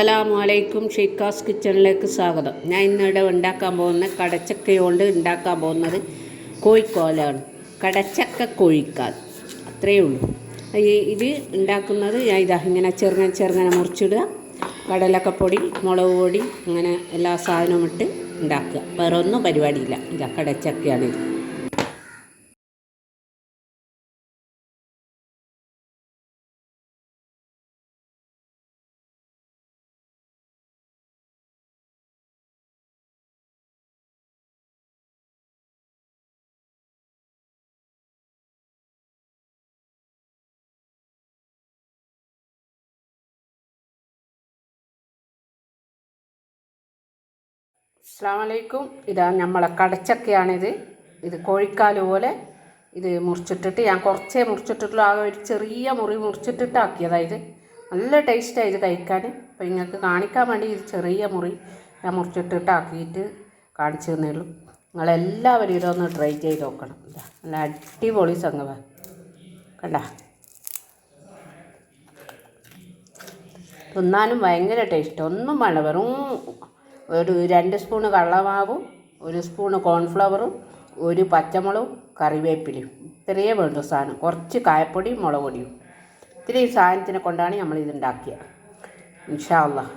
അസ്സലാമു അലൈക്കും ഷെയ്ക്കാസ് കിച്ചണിലേക്ക് സ്വാഗതം. ഞാൻ ഇന്നിവിടെ ഉണ്ടാക്കാൻ പോകുന്ന കടച്ചക്ക കൊണ്ട് ഉണ്ടാക്കാൻ പോകുന്നത് കോഴിക്കോലാണ്. കടച്ചക്ക കോഴിക്കാൽ. അത്രയേ ഉള്ളൂ. ഇത് ഉണ്ടാക്കുന്നത് ഞാൻ ഇതാ ഇങ്ങനെ ചെറുങ്ങനെ ചെറുങ്ങനെ മുറിച്ചിടുക. കടലക്കപ്പൊടി മുളക് പൊടി അങ്ങനെ എല്ലാ സാധനവും ഇട്ട് ഉണ്ടാക്കുക. വേറെ ഒന്നും പരിപാടിയില്ല. ഇതാ കടച്ചക്കയാണിത് അസ്സാമലൈക്കും ഇതാ നമ്മളെ കടച്ചക്കയാണിത്. ഇത് കോഴിക്കാൽ പോലെ ഇത് മുറിച്ചിട്ടിട്ട് ഞാൻ കുറച്ചേ മുറിച്ചിട്ടുള്ളൂ ആകെ ഒരു ചെറിയ മുറി മുറിച്ചിട്ടിട്ട് ആക്കിയതായത് നല്ല ടേസ്റ്റായി ഇത് കഴിക്കാൻ. അപ്പോൾ നിങ്ങൾക്ക് കാണിക്കാൻ വേണ്ടി ഇത് ചെറിയ മുറി ഞാൻ മുറിച്ചിട്ടിട്ട് ആക്കിയിട്ട് കാണിച്ചു തന്നേ ഉള്ളൂ. നിങ്ങളെല്ലാവരും ഇതൊന്ന് ട്രൈ ചെയ്ത് നോക്കണം. നല്ല അടിപൊളി സംഗമ കണ്ട? തിന്നാനും ഭയങ്കര ടേസ്റ്റ്. ഒന്നും വേണ്ട വെറും ഒരു രണ്ട് സ്പൂണ് കള്ളമാവും ഒരു സ്പൂണ് കോൺഫ്ലവറും ഒരു പച്ചമുളകും കറിവേപ്പിലയും. ഇത്രയേ വേണ്ടു സാധനം. കുറച്ച് കായപ്പൊടിയും മുളക് പൊടിയും ഇത്രയും സാധനത്തിനെ കൊണ്ടാണ് നമ്മൾ ഇത് ഉണ്ടാക്കിയത്. ഇൻഷാ അള്ളാഹ്